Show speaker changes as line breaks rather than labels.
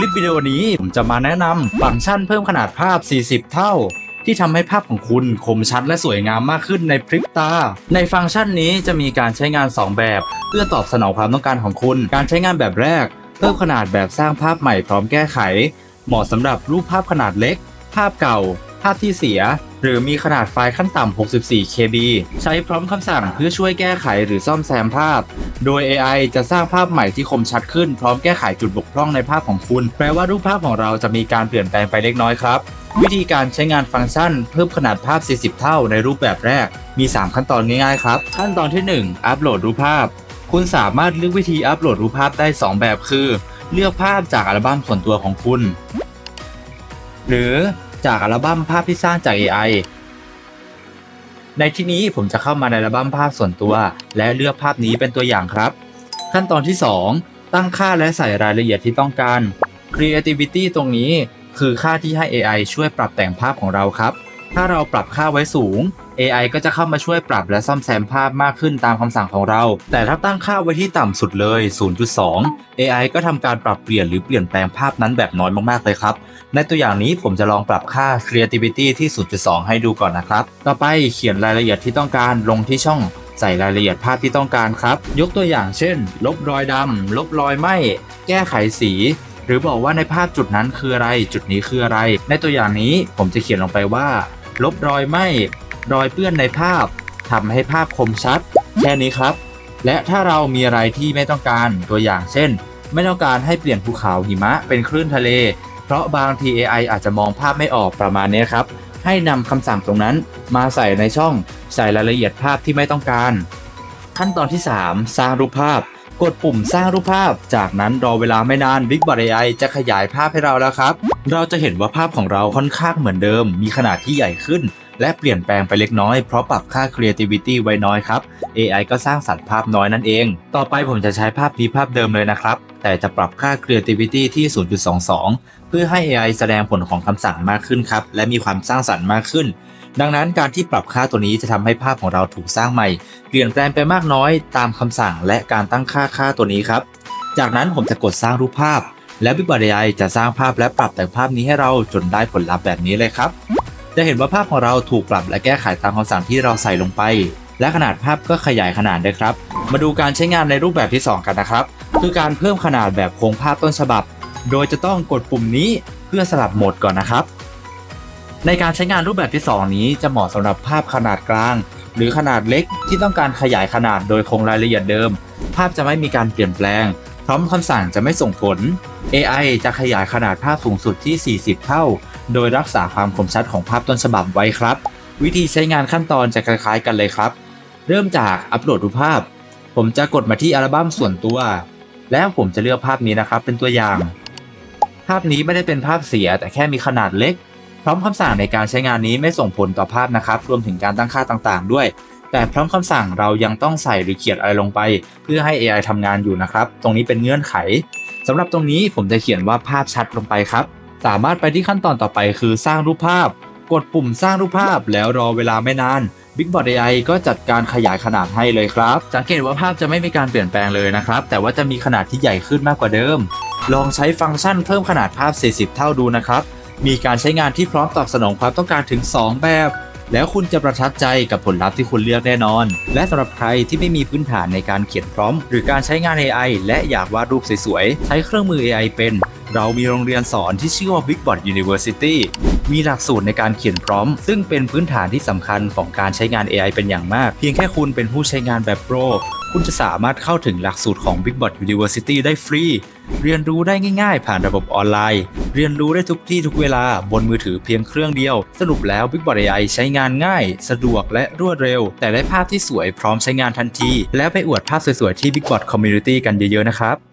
ลิปวิดีโอนี้ผมจะมาแนะนำฟังก์ชันเพิ่มขนาดภาพ 40 เท่า ที่ทำให้ภาพของคุณคมชัดและสวยงามมากขึ้นในพริบตา ในฟังก์ชันนี้จะมีการใช้งาน 2 แบบ เพื่อตอบสนองความต้องการของคุณ การใช้งานแบบแรก เพิ่มขนาดแบบสร้างภาพใหม่พร้อมแก้ไข เหมาะสำหรับรูปภาพขนาดเล็ก ภาพเก่า ภาพที่เสีย หรือมีขนาดไฟล์ขั้นต่ำ 64 KB ใช้พร้อมคำสั่งเพื่อช่วยแก้ไขหรือซ่อมแซมภาพ โดย AI จะสร้างภาพใหม่ที่คมชัดขึ้นพร้อมแก้ไขจุดบกพร่องในภาพของคุณ แปลว่ารูปภาพของเราจะมีการเปลี่ยนแปลงไปเล็กน้อยครับ วิธีการใช้งานฟังก์ชันเพิ่มขนาดภาพ 40 เท่าในรูปแบบแรก มี 3 ขั้นตอนง่ายๆครับ ขั้นตอนที่ 1 อัปโหลดรูปภาพ คุณสามารถเลือกวิธีอัปโหลดรูปภาพได้ 2 แบบคือ เลือกภาพจากอัลบั้มส่วนตัวของคุณ หรือ จากอัลบั้มภาพที่สร้างจาก AI ในที่นี้ผมจะเข้ามาในอัลบั้มภาพส่วนตัว และเลือกภาพนี้เป็นตัวอย่างครับ ขั้นตอนที่ 2 ตั้งค่าและใส่รายละเอียดที่ต้องการ Creativity ตรงนี้คือค่าที่ให้ AI ช่วยปรับแต่งภาพของเราครับ ถ้าเราปรับค่าไว้สูง AI ก็จะเข้ามาช่วยปรับและซ่อมแซมภาพมากขึ้นตามคำสั่งของเรา แต่ถ้าตั้งค่าไว้ที่ต่ำสุดเลย 0.2 AI ก็ทำการปรับเปลี่ยนหรือเปลี่ยนแปลงภาพนั้นแบบน้อยมากๆเลยครับ ในตัวอย่างนี้ผมจะลองปรับค่า creativity ที่ 0.2 ให้ดูก่อนนะครับ ต่อไปเขียนรายละเอียดที่ต้องการลงที่ช่องใส่รายละเอียดภาพที่ต้องการครับ ยกตัวอย่างเช่น ลบรอยดำ ลบรอยไหม้แก้ไขสี หรือบอกว่าในภาพจุดนั้นคืออะไร จุดนี้คืออะไร ในตัวอย่างนี้ผมจะเขียนลงไปว่า ลบรอยไหม้ รอยเปื้อนในภาพทำให้ภาพคมชัด แค่นี้ครับ และถ้าเรามีอะไรที่ไม่ต้องการตัวอย่างเช่น ไม่ต้องการให้เปลี่ยนภูเขาหิมะเป็นคลื่นทะเล เพราะบางที AI อาจจะมองภาพไม่ออกประมาณนี้ครับ ให้นำคำสั่งตรงนั้นมาใส่ในช่องใส่รายละเอียดภาพที่ไม่ต้องการ ขั้นตอนที่ 3 สร้างรูปภาพ กดปุ่มสร้างรูปภาพ จากนั้นรอเวลาไม่นาน Big b o t AI จะขยายภาพให้เราแล้วครับ เราจะเห็นว่าภาพของเราค่อนข้างเหมือนเดิม มีขนาดที่ใหญ่ขึ้น และเปลี่ยนแปลงไปเล็กน้อยเพราะปรับค่า creativity ไว้น้อยครับ AI ก็สร้างสรรค์ภาพน้อยนั่นเอง ต่อไปผมจะใช้ภาพนี้ภาพเดิมเลยนะครับ แต่จะปรับค่า creativity ที่ 0.22 เพื่อให้ AI แสดงผลของคำสั่งมากขึ้นครับ และมีความสร้างสรรค์มากขึ้น ดังนั้นการที่ปรับค่าตัวนี้จะทำให้ภาพของเราถูกสร้างใหม่ เปลี่ยนแปลงไปมากน้อยตามคำสั่งและการตั้งค่าค่าตัวนี้ครับ จากนั้นผมจะกดสร้างรูปภาพ และ Big b o t AI จะสร้างภาพและปรับแต่งภาพนี้ให้เราจนได้ผลลัพธ์แบบนี้เลยครับ จะเห็นว่าภาพของเราถูกปรับและแก้ไขตามคำสั่งที่เราใส่ลงไป และขนาดภาพก็ขยายขนาดได้ครับ มาดูการใช้งานในรูปแบบที่ 2 กันนะครับ คือการเพิ่มขนาดแบบโครงภาพต้นฉบับ โดยจะต้องกดปุ่มนี้เพื่อสลับโหมดก่อนนะครับ ในการใช้งานรูปแบบที่ 2 นี้จะเหมาะสำหรับภาพขนาดกลาง หรือขนาดเล็กที่ต้องการขยายขนาดโดยคงรายละเอียดเดิม ภาพจะไม่มีการเปลี่ยนแปลง พร้อมคำสั่งจะไม่ส่งผล AI จะขยายขนาดภาพสูงสุดที่ 40 เท่า โดยรักษาความคมชัดของภาพต้นฉบับไว้ครับ วิธีใช้งานขั้นตอนจะคล้ายๆกันเลยครับ เริ่มจากอัปโหลดรูปภาพ ผมจะกดมาที่อัลบั้มส่วนตัว แล้วผมจะเลือกภาพนี้นะครับ เป็นตัวอย่าง ภาพนี้ไม่ได้เป็นภาพเสียแต่แค่มีขนาดเล็ก พร้อมคำสั่งในการใช้งานนี้ไม่ส่งผลต่อภาพนะครับ รวมถึงการตั้งค่าต่างๆ ด้วย แต่พร้อมคำสั่งเรายังต้องใส่หรือเขียนอะไรลงไป เพื่อให้ AI ทำงานอยู่นะครับ ตรงนี้เป็นเงื่อนไขสำหรับตรงนี้ผมจะเขียนว่าภาพชัดลงไปครับ สามารถไปที่ขั้นตอนต่อไปคือสร้างรูปภาพ กดปุ่มสร้างรูปภาพแล้วรอเวลาไม่นาน Big b o t AI ก็จัดการขยายขนาดให้เลยครับ สังเกตว่าภาพจะไม่มีการเปลี่ยนแปลงเลยนะครับ แต่ว่าจะมีขนาดที่ใหญ่ขึ้นมากกว่าเดิม ลองใช้ฟังก์ชันเพิ่มขนาดภาพ 40 เท่าดูนะครับ มีการใช้งานที่พร้อมตอบสนองความต้องการถึง 2 แบบ แล้วคุณจะประทับใจกับผลลัพธ์ที่คุณเลือกแน่นอน และสำหรับใครที่ไม่มีพื้นฐานในการเขียนพร้อม หรือการใช้งาน AI และอยากวาดรูปสวยๆ ใช้เครื่องมือ AI เป็น เรามีโรงเรียนสอนที่ชื่อว่า BigBot University มีหลักสูตรในการเขียนพร้อม ซึ่งเป็นพื้นฐานที่สำคัญของการใช้งาน AI เป็นอย่างมาก เพียงแค่คุณเป็นผู้ใช้งานแบบโปรคุณจะสามารถเข้าถึงหลักสูตรของ BigBot University ได้ฟรี เรียนรู้ได้ง่ายๆ ผ่านระบบออนไลน์ เรียนรู้ได้ทุกที่ทุกเวลาบนมือถือเพียงเครื่องเดียว สรุปแล้ว BigBot AI ใช้งานง่าย สะดวกและรวดเร็ว แต่ได้ภาพที่สวยพร้อมใช้งานทันที แล้วไปอวดภาพสวยๆที่ BigBot Community กันเยอะๆนะครับ